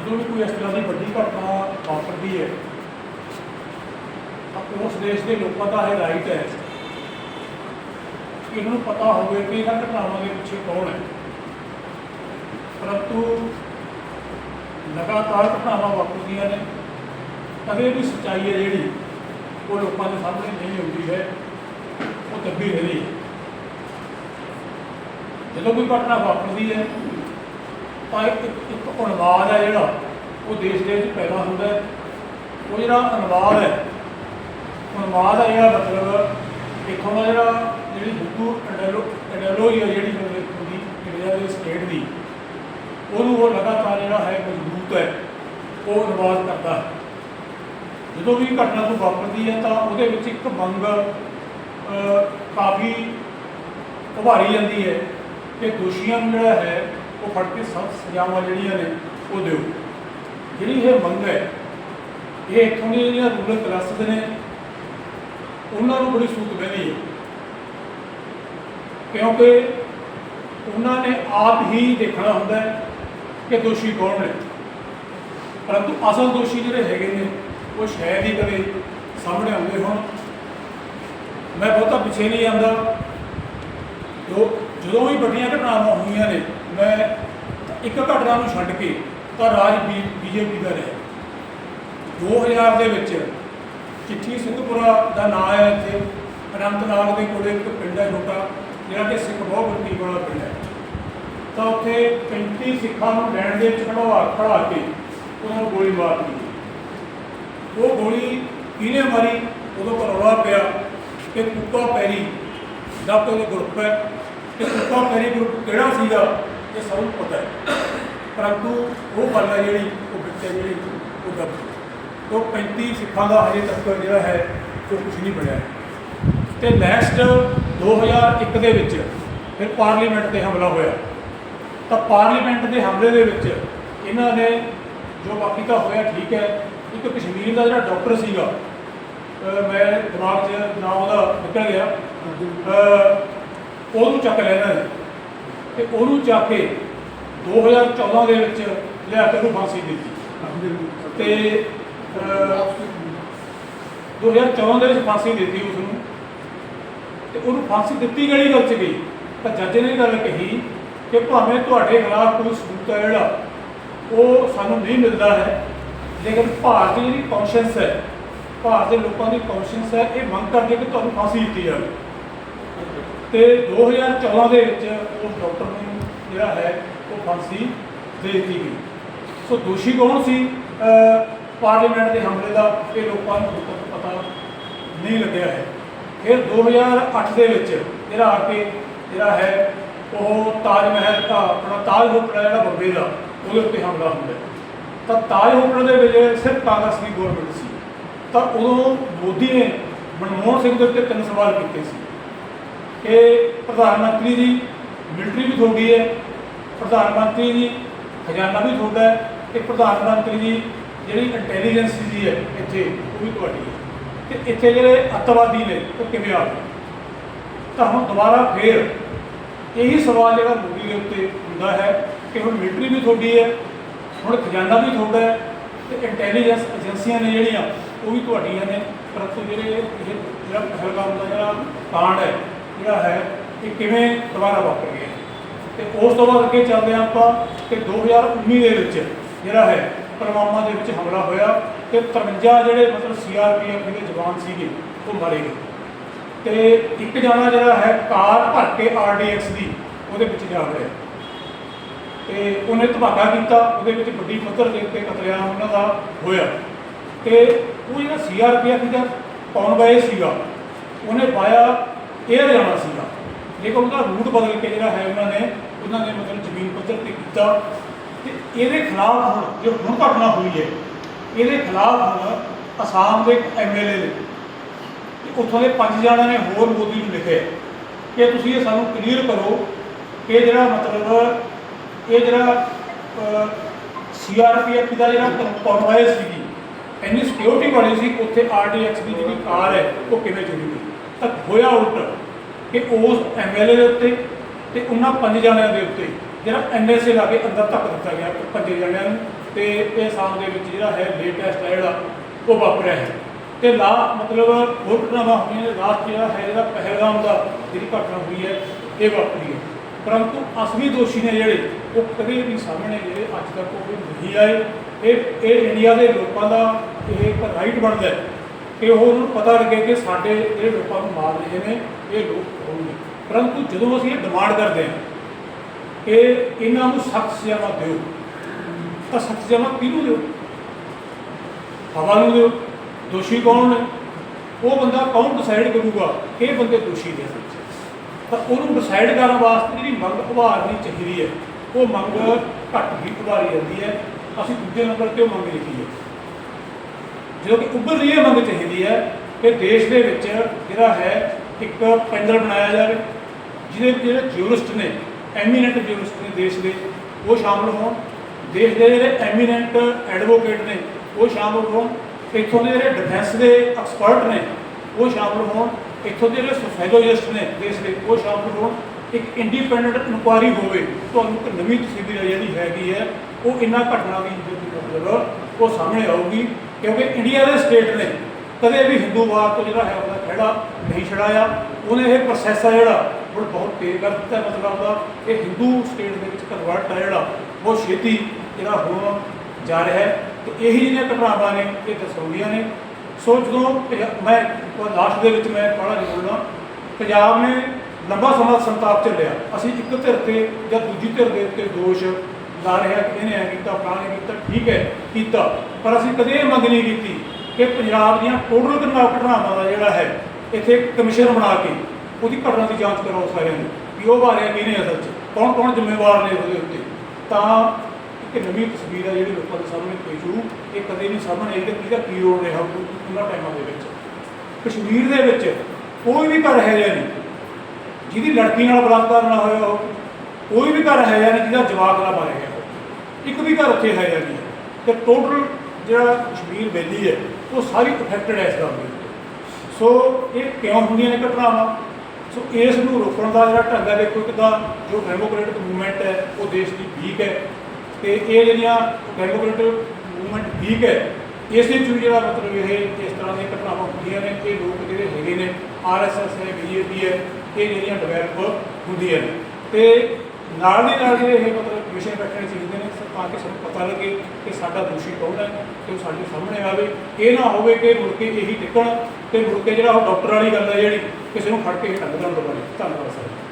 ਜਦੋਂ ਵੀ ਕੋਈ ਇਸ ਤਰ੍ਹਾਂ ਦੀ ਵੱਡੀ ਘਟਨਾ ਵਾਪਰਦੀ ਹੈ, ਤਾਂ ਉਸ ਦੇਸ਼ ਦੇ ਲੋਕਾਂ ਦਾ ਇਹ ਰਾਈਟ ਹੈ। ਕਿ ਇਹਨਾਂ ਨੂੰ ਪਤਾ ਹੋਵੇ ਕਿ ਇਹਨਾਂ ਘਟਨਾਵਾਂ ਦੇ ਪਿੱਛੇ ਕੌਣ ਹੈ। ਪਰੰਤੂ ਲਗਾਤਾਰ ਘਟਨਾਵਾਂ ਵਾਪਰਦੀਆਂ ਨੇ ਕਦੇ ਵੀ ਸੱਚਾਈ ਹੈ ਜਿਹੜੀ, ਉਹ ਲੋਕਾਂ ਦੇ ਸਾਹਮਣੇ ਨਹੀਂ ਆਉਂਦੀ ਹੈ, ਉਹ ਦੱਬੀ ਰਹਿੰਦੀ ਹੈ ਜਦੋਂ ਕੋਈ ਘਟਨਾ ਵਾਪਰਦੀ ਹੈ ਤਾਂ ਇੱਕ ਇੱਕ ਅਨੁਵਾਦ ਹੈ ਜਿਹੜਾ, ਉਹ ਦੇਸ਼ ਦੇ ਵਿੱਚ ਪੈਦਾ ਹੁੰਦਾ ਹੈ। ਉਹ ਜਿਹੜਾ ਅਨੁਵਾਦ ਹੈ ਅਨੁਵਾਦ ਹੈ ਜਿਹੜਾ ਮਤਲਬ ਇੱਥੋਂ ਦਾ ਜਿਹੜਾ, ਜਿਹੜੀ ਹਿੰਦੂ ਐਡਲੋ ਐਡਲੋਈ ਹੈ ਜਿਹੜੀ ਹੁੰਦੀ ਇੰਡੀਆ ਦੇ ਸਟੇਟ ਦੀ, ਉਹਨੂੰ ਉਹ ਲਗਾਤਾਰ ਜਿਹੜਾ ਹੈ ਮਜ਼ਬੂਤ ਹੈ, ਉਹ ਅਨੁਵਾਦ ਕਰਦਾ ਹੈ। ਜਦੋਂ ਵੀ ਘਟਨਾ ਤੋਂ ਵਾਪਰਦੀ ਹੈ ਤਾਂ ਉਹਦੇ ਵਿੱਚ ਇੱਕ ਮੰਗ ਕਾਫੀ ਉਭਾਰੀ ਜਾਂਦੀ ਹੈ ਕਿ ਦੋਸ਼ੀਆਂ ਨੂੰ ਜਿਹੜਾ ਹੈ ਉਹ ਫੜ ਕੇ ਸਭ ਸਜ਼ਾਵਾਂ ਜਿਹੜੀਆਂ ਨੇ ਉਹ ਦਿਓ। ਜਿਹੜੀ ਇਹ ਮੰਗ ਹੈ, ਇਹ ਇੱਥੋਂ ਦੀਆਂ ਜਿਹੜੀਆਂ ਰੂਰਲ ਕਲਾਸਿਸ ਨੇ, ਉਹਨਾਂ ਨੂੰ ਬੜੀ ਸੂਤ ਬਹਿੰਦੀ ਹੈ। ਕਿਉਂਕਿ ਉਹਨਾਂ ਨੇ ਆਪ ਹੀ ਦੇਖਣਾ ਹੁੰਦਾ ਕਿ ਦੋਸ਼ੀ ਕੌਣ ਨੇ। ਪਰੰਤੂ ਅਸਲ ਦੋਸ਼ੀ ਜਿਹੜੇ ਹੈਗੇ ਨੇ, ਉਹ ਸ਼ਾਇਦ ਹੀ ਕਦੇ ਸਾਹਮਣੇ ਆਉਂਦੇ ਹੋਣ। ਮੈਂ ਬਹੁਤਾ ਪਿੱਛੇ ਨਹੀਂ ਆਉਂਦਾ। ਜੋ ਜਦੋਂ ਵੀ ਵੱਡੀਆਂ ਘਟਨਾਵਾਂ ਹੋਈਆਂ ਨੇ ਮੈਂ ਇੱਕ ਘਟਨਾ ਨੂੰ ਛੱਡ ਕੇ ਤਾਂ ਰਾਜ ਬੀਜੇਪੀ ਦਾ ਰਿਹਾ। 2000 ਦੇ ਵਿੱਚ ਚਿੱਠੀ ਸਿੰਘਪੁਰਾ ਦਾ ਨਾਂ ਹੈ ਇੱਥੇ। ਅਨੰਤਨਾਗ ਦੇ ਕੋਲੇ ਇੱਕ ਪਿੰਡ ਹੈ ਛੋਟਾ, ਜਿਹੜਾ ਕਿ ਸਿੱਖ ਬਹੁਤ ਵੱਡੀ ਵਾਲਾ ਪਿੰਡ ਹੈ। ਤਾਂ ਉੱਥੇ 35 ਸਿੱਖਾਂ ਨੂੰ ਲੈਣ ਦੇ ਵਿੱਚ ਖੜਵਾ ਖੜਾ ਕੇ ਉਹਨਾਂ ਨੂੰ ਗੋਲੀ ਮਾਰ ਦਿੱਤੀ। ਉਹ ਗੋਲੀ ਕਿਹਨੇ ਮਾਰੀ? ਉਦੋਂ ਕਰੌੜਾ ਪਿਆ ਕਿ ਕੁੱਕਾ ਪੈਰੀ ਦਾ ਕੋਈ ਗਰੁੱਪ ਹੈ। ਕਿ ਕੁੱਤਾ ਪੈਰੀ ਗਰੁੱਪ ਕਿਹੜਾ ਸੀਗਾ? ਇਹ ਸਭ ਨੂੰ ਪਤਾ ਹੈ। ਪਰੰਤੂ ਉਹ ਗੱਲ ਹੈ ਜਿਹੜੀ, ਉਹ ਬੱਚੇ ਜਿਹੜੀ, ਉਹ ਦੱਬ ਉਹ 35 ਸਿੱਖਾਂ ਦਾ ਹਜੇ ਤੱਕ ਜਿਹੜਾ ਹੈ, ਉਹ ਕੁਝ ਨਹੀਂ ਬਣਿਆ ਤੇ ਨੈਕਸਟ 2001 ਦੇ ਵਿੱਚ ਫਿਰ ਪਾਰਲੀਮੈਂਟ ਤੇ ਹਮਲਾ ਹੋਇਆ। ਤਾਂ ਪਾਰਲੀਮੈਂਟ ਦੇ ਹਮਲੇ ਦੇ ਵਿੱਚ ਇਹਨਾਂ ਨੇ ਜੋ ਬਾਕੀ ਤਾਂ ਹੋਇਆ ਠੀਕ ਹੈ, ਇੱਕ ਕਸ਼ਮੀਰ ਦਾ ਜਿਹੜਾ ਡਾਕਟਰ ਸੀਗਾ ਮੈਂ ਦਿਮਾਗ 'ਚ ਨਾਮ ਉਹਦਾ ਨਿਕਲ ਗਿਆ। ਉਹਨੂੰ ਚੱਕ ਲਿਆ ਇਹਨਾਂ ਤੇ ਉਹਨੂੰ ਚੱਕ ਕੇ 2014 ਦੇ ਵਿੱਚ ਲਿਆ ਕੇ ਉਹਨੂੰ ਫਾਂਸੀ ਦਿੱਤੀ। ਤੇ, ਅਹ 2014 ਦੇ ਵਿੱਚ ਫਾਂਸੀ ਦਿੱਤੀ ਉਸ ਨੂੰ ਤੇ ਉਹਨੂੰ ਫਾਂਸੀ ਦਿੱਤੀ ਗਈ ਗੱਲ 'ਚ ਗਈ ਤਾਂ ਜੱਜ ਨੇ ਗੱਲ ਕਹੀ ਕਿ ਭਾਵੇਂ ਤੁਹਾਡੇ ਖਿਲਾਫ ਕੋਈ ਸਬੂਤ ਹੈ ਜਿਹੜਾ, ਉਹ ਸਾਨੂੰ ਨਹੀਂ ਮਿਲਦਾ ਹੈ, ਲੇਕਿਨ ਭਾਰਤ ਦੀ ਜਿਹੜੀ ਕੌਂਸ਼ੈਂਸ ਹੈ, ਭਾਰਤ ਦੇ ਲੋਕਾਂ ਦੀ ਕੌਂਸ਼ੈਂਸ ਹੈ, ਇਹ ਮੰਗ ਕਰਦੀ ਹੈ ਕਿ ਤੁਹਾਨੂੰ ਫਾਂਸੀ ਦਿੱਤੀ ਜਾਵੇ। ਤੇ 2014 ਦੇ ਵਿੱਚ ਉਸ ਡਾਕਟਰ ਨੂੰ ਜਿਹੜਾ ਹੈ, ਉਹ ਫਾਂਸੀ ਦੇ ਦਿੱਤੀ ਗਈ। ਸੋ ਦੋਸ਼ੀ ਕੌਣ ਸੀ? ਪਾਰਲੀਮੈਂਟ ਦੇ ਹਮਲੇ ਦਾ ਇਹ ਲੋਕਾਂ ਨੂੰ ਪਤਾ ਨਹੀਂ ਲੱਗਿਆ ਹੈ। ਫਿਰ 2008 ਦੇ ਵਿੱਚ ਜਿਹੜਾ ਆ ਕੇ ਜਿਹੜਾ ਹੈ, ਉਹ ਤਾਜ ਮਹਿਲ ਦਾ, ਆਪਣਾ ਤਾਜ ਹੋਟਲ ਜਿਹੜਾ ਬੰਬੇ ਦਾ, ਉਹਦੇ ਉੱਤੇ ਹਮਲਾ ਹੁੰਦਾ ਤਾਂ ਤਾਜ ਹੋਟਲ ਦੇ ਵਿੱਚ ਸਿਰਫ ਕਾਂਗਰਸ ਦੀ ਗਵਰਨਮੈਂਟ ਸੀ। ਤਾਂ ਉਦੋਂ ਮੋਦੀ ਨੇ ਮਨਮੋਹਨ ਸਿੰਘ ਦੇ ਉੱਤੇ ਤਿੰਨ ਸਵਾਲ ਕੀਤੇ ਸੀ। ਕਿ ਪ੍ਰਧਾਨ ਮੰਤਰੀ ਜੀ ਮਿਲਟਰੀ ਵੀ ਤੁਹਾਡੀ ਹੈ, ਪ੍ਰਧਾਨ ਮੰਤਰੀ ਜੀ ਖਜ਼ਾਨਾ ਵੀ ਤੁਹਾਡਾ ਹੈ ਤੇ ਪ੍ਰਧਾਨ ਮੰਤਰੀ ਜੀ ਜਿਹੜੀ ਇੰਟੈਲੀਜੈਂਸ ਜੀ ਹੈ ਇੱਥੇ, ਉਹ ਵੀ ਤੁਹਾਡੀ ਹੈ। ਤੇ ਇੱਥੇ ਜਿਹੜੇ ਅੱਤਵਾਦੀ ਨੇ, ਉਹ ਕਿਵੇਂ ਆ ਗਏ? ਤਾਂ ਹੁਣ ਦੁਬਾਰਾ ਫੇਰ ਇਹੀ ਸਵਾਲ ਜਿਹੜਾ ਮੋਦੀ ਦੇ ਉੱਤੇ ਹੁੰਦਾ ਹੈ ਕਿ ਹੁਣ ਮਿਲਟਰੀ ਵੀ ਤੁਹਾਡੀ ਹੈ, ਹੁਣ ਖਜ਼ਾਨਾ ਵੀ ਤੁਹਾਡਾ ਹੈ ਤੇ ਇੰਟੈਲੀਜੈਂਸ ਏਜੰਸੀਆਂ ਨੇ ਜਿਹੜੀਆਂ, ਉਹ ਵੀ ਤੁਹਾਡੀਆਂ ਨੇ। ਪਰੰਤੂ ਜਿਹੜੇ ਇਹ ਜਿਹੜਾ ਪਹਿਲਗਾਮ ਦਾ ਜਿਹੜਾ ਕਾਂਡ ਹੈ ਜਿਹੜਾ ਹੈ ਇਹ ਕਿਵੇਂ ਦੁਬਾਰਾ ਵਾਪਰ ਗਿਆ। ਤੇ ਉਸ ਤੋਂ ਬਾਅਦ ਅੱਗੇ ਚੱਲਦੇ ਹਾਂ ਆਪਾਂ ਕਿ 2019 ਦੇ ਵਿੱਚ ਜਿਹੜਾ ਹੈ ਪੁਲਵਾਮਾ ਦੇ ਵਿੱਚ ਹਮਲਾ ਹੋਇਆ ਤੇ 53 ਜਿਹੜੇ ਮਤਲਬ ਸੀਆਰਪੀਐਫ ਦੇ ਜਵਾਨ ਸੀਗੇ, ਉਹ ਮਾਰੇ ਗਏ। ਤੇ ਇੱਕ ਜਾਣਾ ਜਿਹੜਾ ਹੈ ਕਾਰ ਭਰ ਕੇ ਆਰਡੀਐਕਸ ਦੀ, ਉਹਦੇ ਵਿੱਚ ਜਾ ਵੜਿਆ। ਤੇ ਉਹਨੇ ਧਮਾਕਾ ਕੀਤਾ, ਉਹਦੇ ਵਿੱਚ ਵੱਡੀ ਪੱਧਰ ਦੇ ਉੱਤੇ ਕਤਲੇਆਮ ਉਹਨਾਂ ਦਾ ਹੋਇਆ। ਤੇ ਉਹ ਜਿਹੜਾ ਸੀਆਰਪੀਐਫ ਦਾ ਕੌਨਵਾਏ ਸੀਗਾ, ਉਹਨੇ ਪਾਇਆ 에ਅਰ ਜਾਣਾ ਸੀਗਾ ਲੇਕਿਨ ਉਹਦਾ ਰੂਟ ਬਦਲ ਕੇ ਜਿਹੜਾ ਹੈ ਉਹਨਾਂ ਨੇ ਉਹਨਾਂ ਨੇ ਮਤਲਬ ਜ਼ਮੀਨ ਪੱਧਰ ਤੇ ਕੀਤਾ। ਤੇ ਇਹਦੇ ਖਿਲਾਫ ਹੁਣ ਜੋ ਹੁਣ ਘਟਨਾ ਹੋਈ ਹੈ, ਇਹਦੇ ਖਿਲਾਫ ਹੁਣ ਅਸਾਮ ਦੇ ਐਮਐਲਏ ਨੇ ਤੇ ਉੱਥੋਂ ਦੇ ਪੰਜ ਜਣਾਂ ਨੇ ਹੋਰ ਮੋਦੀ ਨੂੰ ਲਿਖਿਆ ਕਿ ਤੁਸੀਂ ਇਹ ਸਾਨੂੰ ਕਲੀਅਰ ਕਰੋ ਕਿ ਜਿਹੜਾ ਮਤਲਬ, ਇਹ ਜਿਹੜਾ ਸੀਆਰਪੀਐਫ ਦਾ ਜਿਹੜਾ ਕਨਵਾਇਸ ਸੀਗੀ, ਇੰਨੀ ਸਿਕਿਉਰਿਟੀ ਵਾਲੀ ਸੀ ਉੱਥੇ ਆਰਡੀਐਕਸ ਦੀ ਜਿਹੜੀ ਕਾਰ ਹੈ, ਉਹ ਕਿਵੇਂ ਚੁਣੀ ਗਈ? ਤਾਂ ਹੋਇਆ ਉਲਟ ਕਿ ਉਸ ਐਮਐਲਏ ਦੇ ਉੱਤੇ ਤੇ ਉਹਨਾਂ ਪੰਜ ਜਣਿਆਂ ਦੇ ਉੱਤੇ ਜਿਹੜਾ ਐਨਐਸਏ ਲਾ ਕੇ ਅੰਦਰ ਧੱਕ ਦਿੱਤਾ ਗਿਆ ਪੰਜੇ ਜਣਿਆਂ ਨੂੰ ਤੇ ਇਹ ਸਾਲ ਦੇ ਵਿੱਚ ਜਿਹੜਾ ਹੈ ਲੇਟੈਸਟ ਹੈ ਜਿਹੜਾ, ਉਹ ਵਾਪਰਿਆ ਹੈ। ਤੇ ਲਾ ਮਤਲਬ ਹੋਰ ਘਟਨਾਵਾਂ ਹੋਈਆਂ ਨੇ, ਲਾਸਟ ਜਿਹੜਾ ਹੈ ਜਿਹੜਾ ਪਹਿਲਗਾਮ ਦਾ ਜਿਹੜੀ ਘਟਨਾ ਹੋਈ ਹੈ, ਇਹ ਵਾਪਰੀ ਹੈ। ਪਰੰਤੂ ਅਸਲੀ ਦੋਸ਼ੀ ਨੇ ਜਿਹੜੇ, ਉਹ ਕਦੇ ਵੀ ਸਾਹਮਣੇ ਜਿਹੜੇ ਅੱਜ ਤੱਕ ਉਹ ਨਹੀਂ ਆਏ। ਇਹ ਇਹ ਇੰਡੀਆ ਦੇ ਲੋਕਾਂ ਦਾ ਇਹ ਇੱਕ ਰਾਈਟ ਬਣਦਾ ਹੈ। ਕਿ ਉਹ ਨੂੰ ਪਤਾ ਲੱਗੇ ਕਿ ਸਾਡੇ ਜਿਹੜੇ ਲੋਕਾਂ ਨੂੰ ਮਾਰ ਰਹੇ ਨੇ, ਇਹ ਲੋਕ ਹੋਣਗੇ ਪਰੰਤੂ ਜਦੋਂ ਅਸੀਂ ਇਹ ਡਿਮਾਂਡ ਕਰਦੇ ਹਾਂ ਕਿ ਇਹਨਾਂ ਨੂੰ ਸਖਤ ਸਜ਼ਾਵਾਂ ਦਿਓ, ਤਾਂ ਸਖਤ ਸਜ਼ਾਵਾਂ ਕਿਹਨੂੰ ਦਿਓ? ਹਵਾ ਨੂੰ ਦਿਓ। ਦੋਸ਼ੀ ਕੌਣ ਨੇ? ਉਹ ਬੰਦਾ ਕੌਣ ਡਿਸਾਈਡ ਕਰੂਗਾ ਕਿ ਇਹ ਬੰਦੇ ਦੋਸ਼ੀ ਨੇ? ਸੱਚ ਤਾਂ ਉਹਨੂੰ ਡਿਸਾਈਡ ਕਰਨ ਵਾਸਤੇ ਜਿਹੜੀ ਮੰਗ ਉਭਾਰਨੀ ਚਾਹੀਦੀ ਹੈ, ਉਹ ਮੰਗ ਘੱਟ ਹੀ ਉਭਾਰੀ ਜਾਂਦੀ ਹੈ। ਅਸੀਂ ਦੂਜੇ ਨੰਬਰ ਤੇ ਉਹ ਮੰਗ ਲਿਖੀ ਹੈ। ਜਦੋਂ ਕਿ ਉੱਭਰ ਰਹੀ ਇਹ ਮੰਗ ਚਾਹੀਦੀ ਹੈ ਕਿ ਦੇਸ਼ ਦੇ ਵਿੱਚ ਜਿਹੜਾ ਹੈ, ਇੱਕ ਪੈਨਲ ਬਣਾਇਆ ਜਾਵੇ, ਜਿਹਦੇ ਵਿੱਚ ਜਿਹੜੇ ਜਿਊਰਿਸਟ ਨੇ ਐਮੀਨੈਂਟ ਜਿਊਰਿਸਟ ਨੇ ਦੇਸ਼ ਦੇ, ਉਹ ਸ਼ਾਮਲ ਹੋਣ। ਦੇਸ਼ ਦੇ ਜਿਹੜੇ ਐਮੀਨੈਂਟ ਐਡਵੋਕੇਟ ਨੇ, ਉਹ ਸ਼ਾਮਲ ਹੋਣ। ਇੱਥੋਂ ਦੇ ਜਿਹੜੇ ਡਿਫੈਂਸ ਦੇ ਐਕਸਪਰਟ ਨੇ, ਉਹ ਸ਼ਾਮਲ ਹੋਣ। ਇੱਥੋਂ ਦੇ ਜਿਹੜੇ ਸੋਸਾਇਲੋਜਿਸਟ ਨੇ ਦੇਸ਼ ਦੇ, ਉਹ ਸ਼ਾਮਲ ਹੋਣ। ਇੱਕ ਇੰਡੀਪੈਂਡੈਂਟ ਇਨਕੁਆਇਰੀ ਹੋਵੇ, ਤੁਹਾਨੂੰ ਇੱਕ ਨਵੀਂ ਤਸਵੀਰ ਜਿਹੜੀ ਹੈਗੀ ਹੈ, ਉਹ ਇੰਨਾ ਘਟਨਾ ਦੀ ਜਿਹੜੀ ਮਤਲਬ ਉਹ ਸਾਹਮਣੇ ਆਊਗੀ। ਕਿਉਂਕਿ ਇੰਡੀਆ ਦੇ ਸਟੇਟ ਨੇ ਕਦੇ ਵੀ ਹਿੰਦੂਵਾਦ ਤੋਂ ਜਿਹੜਾ ਹੈ ਉਹਦਾ ਖਹਿੜਾ ਨਹੀਂ ਛੜਾਇਆ। ਉਹਨੇ ਇਹ ਪ੍ਰੋਸੈਸ ਆ ਜਿਹੜਾ ਉਹ ਬਹੁਤ ਤੇਜ਼ ਕਰ ਦਿੱਤਾ ਮਤਲਬ ਉਹਦਾ। ਇਹ ਹਿੰਦੂ ਸਟੇਟ ਦੇ ਵਿੱਚ ਕਨਵਰਟ ਆ ਜਿਹੜਾ ਉਹ ਛੇਤੀ ਜਿਹੜਾ ਹੋਣ ਜਾ ਰਿਹਾ ਹੈ। ਤੇ ਇਹੀ ਜਿਹੜੀਆਂ ਘਟਨਾਵਾਂ ਨੇ, ਇਹ ਦਰਸਾਉਂਦੀਆਂ ਨੇ। ਸੋ ਜਦੋਂ ਪੰਜਾ- ਮੈਂ ਲਾਸਟ ਦੇ ਵਿੱਚ ਮੈਂ ਬੜਾ ਨਹੀਂ ਪੰਜਾਬ ਨੇ ਲੰਬਾ ਸਮਾਂ ਸੰਤਾਪ ਝੱਲਿਆ। ਅਸੀਂ ਇੱਕ ਧਿਰ ਤੇ ਜਾਂ ਦੂਜੀ ਧਿਰ ਦੇ ਉੱਤੇ ਦੋਸ਼ ਲਾ ਰਿਹਾ ਕਿ ਇਹਨੇ ਐ ਕੀਤਾ, ਫਲਾਣੇ ਨੇ ਕੀਤਾ, ਠੀਕ ਹੈ, ਕੀਤਾ। ਪਰ ਅਸੀਂ ਕਦੇ ਇਹ ਮੰਗ ਨਹੀਂ ਕੀਤੀ ਕਿ ਪੰਜਾਬ ਦੀਆਂ ਟੋਟਲ ਘਟਨਾਵਾਂ ਦਾ ਜਿਹੜਾ ਹੈ, ਇੱਥੇ ਕਮਿਸ਼ਨ ਬਣਾ ਕੇ ਉਹਦੀ ਘਟਨਾ ਦੀ ਜਾਂਚ ਕਰਾਓ ਸਾਰਿਆਂ ਨੂੰ ਕਿ ਉਹ ਬਾਰੇ ਕਿਹਨੇ ਅਸਲ 'ਚ ਕੌਣ ਕੌਣ ਜ਼ਿੰਮੇਵਾਰ ਨੇ ਉਹਦੇ ਉੱਤੇ। ਤਾਂ ਇੱਕ ਨਵੀਂ ਤਸਵੀਰ ਹੈ ਜਿਹੜੀ ਲੋਕਾਂ ਦੇ ਸਾਹਮਣੇ ਪੇਸ਼ੂ ਇਹ ਕਦੇ ਨਹੀਂ ਸਾਹਮਣੇ ਆਈ ਕਿ ਕਿਹਦਾ ਕੀ ਰੋਲ ਰਿਹਾ ਹੋਊ ਉਹਨਾਂ ਟਾਈਮਾਂ ਦੇ ਵਿੱਚ। ਕਸ਼ਮੀਰ ਦੇ ਵਿੱਚ ਕੋਈ ਵੀ ਘਰ ਹੈ ਜਾਂ ਨਹੀਂ, ਜਿਹਦੀ ਲੜਕੀ ਨਾਲ ਬਲਾਤਕਾਰ ਨਾ ਹੋਇਆ ਹੋ ਕੋਈ ਵੀ ਘਰ ਹੈ ਜਾਂ ਨਹੀਂ, ਜਿਹਦਾ ਜਵਾਕ ਨਾ ਮਾਰਿਆ ਗਿਆ। ਇੱਕ ਵੀ ਘਰ ਉੱਥੇ ਹੈ ਜਾਂ ਨਹੀਂ। ਤੇ ਟੋਟਲ ਜਿਹੜਾ ਕਸ਼ਮੀਰ ਵੈਲੀ ਹੈ, ਉਹ ਸਾਰੀ ਅਫੈਕਟਡ ਹੈ ਇਸ ਗੱਲ ਦੇ ਉੱਤੇ। ਸੋ ਇਹ ਕਿਉਂ ਹੁੰਦੀਆਂ ਨੇ ਘਟਨਾਵਾਂ? ਸੋ ਇਸ ਨੂੰ ਰੋਕਣ ਦਾ ਜਿਹੜਾ ਢੰਗ ਹੈ, ਦੇਖੋ ਇੱਕ ਤਾਂ ਜੋ ਡੈਮੋਕ੍ਰੈਟਿਕ ਮੂਵਮੈਂਟ ਹੈ, ਉਹ ਦੇਸ਼ ਦੀ ਵੀਕ ਹੈ। ਤੇ ਇਹ ਜਿਹੜੀਆਂ ਡੈਮੋਕ੍ਰੇਟਿਕ ਮੂਵਮੈਂਟ ਵੀਕ ਹੈ, ਇਸੇ ਚ ਵੀ ਜਿਹੜਾ ਮਤਲਬ ਇਹ ਇਸ ਤਰ੍ਹਾਂ ਦੀਆਂ ਘਟਨਾਵਾਂ ਹੁੰਦੀਆਂ ਨੇ, ਇਹ ਲੋਕ ਜਿਹੜੇ ਹੈਗੇ ਨੇ ਆਰਐਸਐਸ ਹੈ ਬੀਜੇਪੀ ਹੈ, ਇਹ ਜਿਹੜੀਆਂ ਡਿਵੈਲਪ ਹੁੰਦੀਆਂ ਨੇ। ਤੇ ਨਾਲ ਦੀ ਨਾਲ ਜਿਹੜੇ ਇਹ ਮਤਲਬ ਵਿਸ਼ੇ ਬੈਠਣੇ ਚਾਹੀਦੇ ਨੇ ਤਾਂ ਕਿ ਸਾਨੂੰ ਪਤਾ ਲੱਗੇ ਕਿ ਸਾਡਾ ਦੋਸ਼ੀ ਕੌਣ ਹੈ ਤੇ ਉਹ ਸਾਡੇ ਸਾਹਮਣੇ ਆਵੇ। ਇਹ ਨਾ ਹੋਵੇ ਕਿ ਮੁੜ ਕੇ ਇਹੀ ਟਿਕਣ ਤੇ ਮੁੜ ਕੇ ਜਿਹੜਾ ਉਹ ਡਾਕਟਰ ਵਾਲੀ ਗੱਲ ਹੈ ਜਿਹੜੀ, ਕਿਸੇ ਨੂੰ ਫੜ ਕੇ ਢੰਗ ਨਾਲ ਦਬਾਣੇ ਧੰਨਵਾਦ ਸਰ।